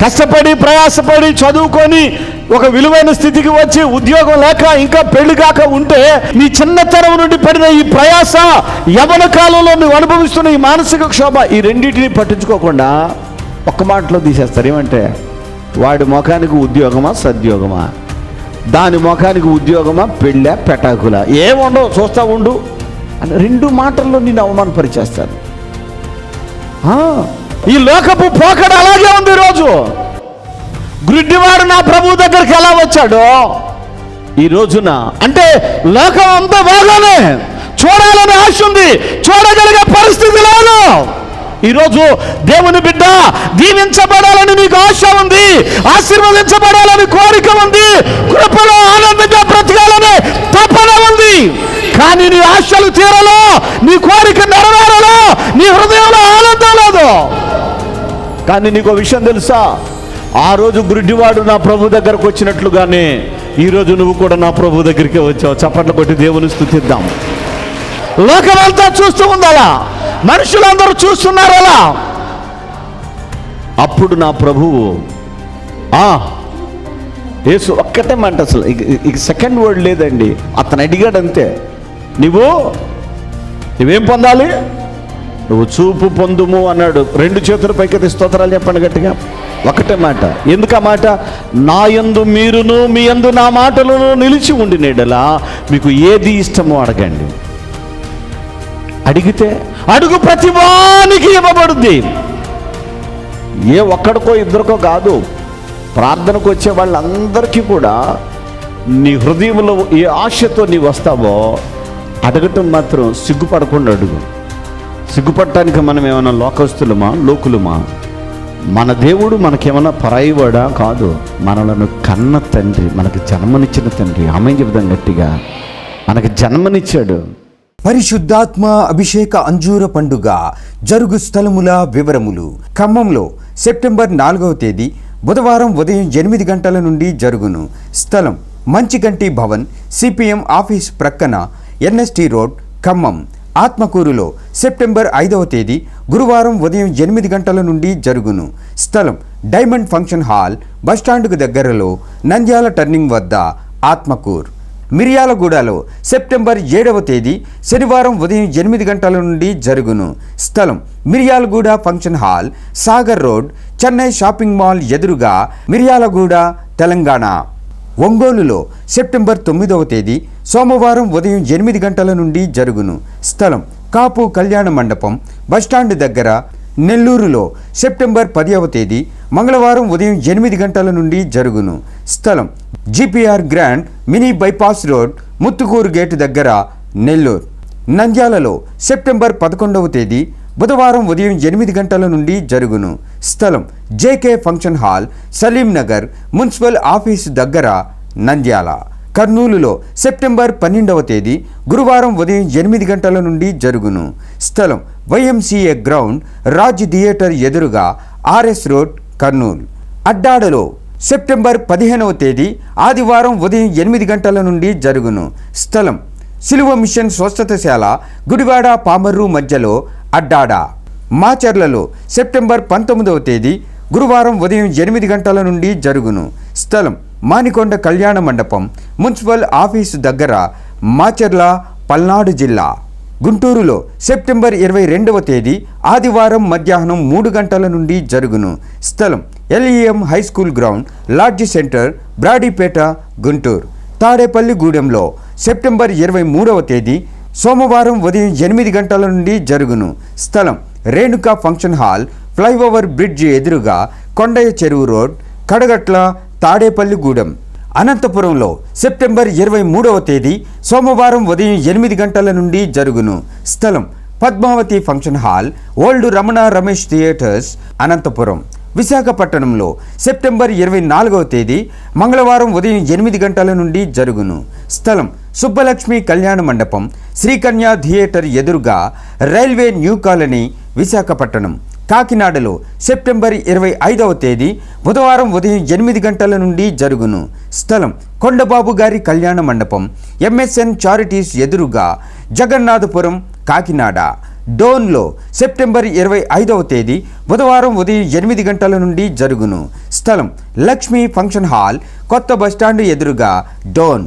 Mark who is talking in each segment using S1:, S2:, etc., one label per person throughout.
S1: కష్టపడి ప్రయాసపడి చదువుకొని ఒక విలువైన స్థితికి వచ్చి ఉద్యోగం లేక ఇంకా పెళ్ళి కాక ఉంటే నీ చిన్నతనం నుండి పడిన ఈ ప్రయాస యవన కాలంలో నువ్వు అనుభవిస్తున్న ఈ మానసిక క్షోభ ఈ రెండింటిని పట్టించుకోకుండా ఒక్క మాటలో తీసేస్తారు. ఏమంటే వాడి ముఖానికి ఉద్యోగమా సద్యోగమా? దాని ముఖానికి ఉద్యోగమా పెళ్ళ పెటాకులా? ఏముండవు చూస్తా ఉండు. అని రెండు మాటల్లో నిన్ను అవమానపరిచేస్తాను ఆ, ఈ లోకపు పోకడ అలాగే ఉంది ఈరోజు. గుడ్డివాడు నా ప్రభు దగ్గరికి ఎలా వచ్చాడో ఈ రోజున. అంటే లోకం అంతా బాగానే చూడాలని ఆశ ఉంది. చూడగలిగే పరిస్థితి లేదు. ఈరోజు దేవుని బిడ్డ దీవించబడాలని నీకు ఆశ ఉంది. ఆశీర్వదించబడాలని కోరిక ఉంది. కృపలో ఆనందంగా బ్రతకాలని తపన ఉంది. కానీ నీ ఆశలు తీరలో నీ కోరిక నెరవేరలో కానీ నీకు విషయం తెలుసా? ఆ రోజు గుడ్డివాడు నా ప్రభు దగ్గరకు వచ్చినట్లుగానే ఈ రోజు నువ్వు కూడా నా ప్రభు దగ్గరికి వచ్చావు. చప్పట్లు కొట్టి దేవుని స్థుతిద్దాం లోకమంతా చూస్తూ ఉంది మనుషులందరూ చూస్తున్నారు అలా అప్పుడు నా ప్రభువు ఆ యేసు ఒక్కటే మాట అసలు. ఇక- ఇక సెకండ్ వర్డ్ లేదండి. అతను అడిగాడు అంతే నువ్వు నువ్వేం పొందాలి? నువ్వు చూపు పొందుము అన్నాడు. రెండు చేతుల పైకి స్తోత్రాలు చెప్పండి గట్టిగా. ఒకటే మాట. ఎందుకు ఆ మాట? నా యందు మీరును మీ యందు నా మాటలను నిలిచి ఉండినేడలా మీకు ఏది ఇష్టమో అడగండి. అడిగితే అడుగు ప్రతివానికి ఇవ్వబడుద్ది. ఏ ఒక్కడికో ఇద్దరికో కాదు ప్రార్థనకు వచ్చే వాళ్ళందరికీ కూడా నీ హృదయంలో ఏ ఆశతో నీ వస్తావో అడగటం మాత్రం సిగ్గుపడకుండా అడుగు. సిగ్గుపడటానికి మనం ఏమైనా లోకస్తులమా? లోకులమా? మన దేవుడు మనకేమైనా పరాయివాడా? కాదు. మనలను కన్న తండ్రి మనకు జన్మనిచ్చిన తండ్రి ఆమె చెబుదాం గట్టిగా మనకు జన్మనిచ్చాడు.
S2: పరిశుద్ధాత్మ అభిషేక అంజూర పండుగ జరుగు స్థలముల వివరములు. ఖమ్మంలో సెప్టెంబర్ నాలుగవ తేదీ బుధవారం ఉదయం ఎనిమిది గంటల నుండి జరుగును. స్థలం మంచిగంటి భవన్ సిపిఎం ఆఫీస్ ప్రక్కన ఎన్ఎస్టి రోడ్ ఖమ్మం. ఆత్మకూరులో సెప్టెంబర్ ఐదవ తేదీ గురువారం ఉదయం ఎనిమిది గంటల నుండి జరుగును. స్థలం డైమండ్ ఫంక్షన్ హాల్ బస్టాండ్కు దగ్గరలో నంద్యాల టర్నింగ్ వద్ద ఆత్మకూర్. మిర్యాలగూడలో సెప్టెంబర్ ఏడవ తేదీ శనివారం ఉదయం ఎనిమిది గంటల నుండి జరుగును. స్థలం Miryalaguda function hall Sagar road Chennai shopping mall ఎదురుగా మిర్యాలగూడ తెలంగాణ. ఒంగోలులో సెప్టెంబర్ తొమ్మిదవ తేదీ సోమవారం ఉదయం ఎనిమిది గంటల నుండి జరుగును. స్థలం కాపు కళ్యాణ మండపం బస్టాండ్ దగ్గర నెల్లూరులో సెప్టెంబర్ పదవ తేదీ మంగళవారం ఉదయం ఎనిమిది గంటల నుండి జరుగును. స్థలం GPR grand mini bypass road Muthukur gate దగ్గర నెల్లూరు. నంద్యాలలో సెప్టెంబర్ పదకొండవ తేదీ బుధవారం ఉదయం ఎనిమిది గంటల నుండి జరుగును. స్థలం JK function hall Saleem Nagar municipal office దగ్గర నంద్యాల. కర్నూలులో సెప్టెంబర్ పన్నెండవ తేదీ గురువారం ఉదయం ఎనిమిది గంటల నుండి జరుగును. స్థలం వైఎంసీఏ గ్రౌండ్ రాజ్ థియేటర్ ఎదురుగా ఆర్ఎస్ రోడ్ కర్నూలు. అడ్డాడలో సెప్టెంబర్ పదిహేనవ తేదీ ఆదివారం ఉదయం ఎనిమిది గంటల నుండి జరుగును. స్థలం సిలువ మిషన్ స్వస్థతశాల గుడివాడ పామర్రు మధ్యలో అడ్డాడ. మాచర్లలో సెప్టెంబర్ పంతొమ్మిదవ తేదీ గురువారం ఉదయం ఎనిమిది గంటల నుండి జరుగును. స్థలం మానికొండ కళ్యాణ మండపం మున్సిపల్ ఆఫీసు దగ్గర మాచర్ల పల్నాడు జిల్లా. గుంటూరులో సెప్టెంబర్ ఇరవై రెండవ తేదీ ఆదివారం మధ్యాహ్నం మూడు గంటల నుండి జరుగును. స్థలం LEM high school ground lodge centre Brodipet Guntur. తాడేపల్లిగూడెంలో September ఇరవై మూడవ తేదీ సోమవారం ఉదయం ఎనిమిది గంటల నుండి జరుగును. స్థలం Renuka function hall flyover bridge ఎదురుగా కొండయ్య చెరువు రోడ్ కడగట్ల తాడేపల్లిగూడెం అనంతపురంలో సెప్టెంబర్ ఇరవై మూడవ తేదీ సోమవారం ఉదయం ఎనిమిది గంటల నుండి జరుగును. స్థలం Padmavathi function hall old Ramana Ramesh theatres Anantapur. విశాఖపట్నంలో సెప్టెంబర్ ఇరవై నాలుగవ తేదీ మంగళవారం ఉదయం ఎనిమిది గంటల నుండి జరుగును. స్థలం సుబ్బలక్ష్మి కళ్యాణ మండపం శ్రీకన్యా థియేటర్ ఎదురుగా రైల్వే న్యూ కాలనీ విశాఖపట్టణం కాకినాడలో సెప్టెంబర్ ఇరవై ఐదవ తేదీ బుధవారం ఉదయం ఎనిమిది గంటల నుండి జరుగును. స్థలం కొండబాబు గారి కళ్యాణ మండపం ఎంఎస్ఎన్ చారిటీస్ ఎదురుగా జగన్నాథపురం కాకినాడ. డోన్లో సెప్టెంబర్ ఇరవై ఐదవ తేదీ బుధవారం ఉదయం ఎనిమిది గంటల నుండి జరుగును. స్థలం లక్ష్మీ ఫంక్షన్ హాల్ కొత్త బస్టాండ్ ఎదురుగా డోన్.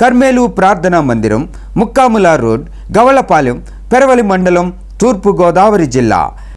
S2: కర్మేలు ప్రార్థనా మందిరం ముక్కాముల రోడ్ గవళపాలెం పెరవలి మండలం తూర్పు గోదావరి జిల్లా.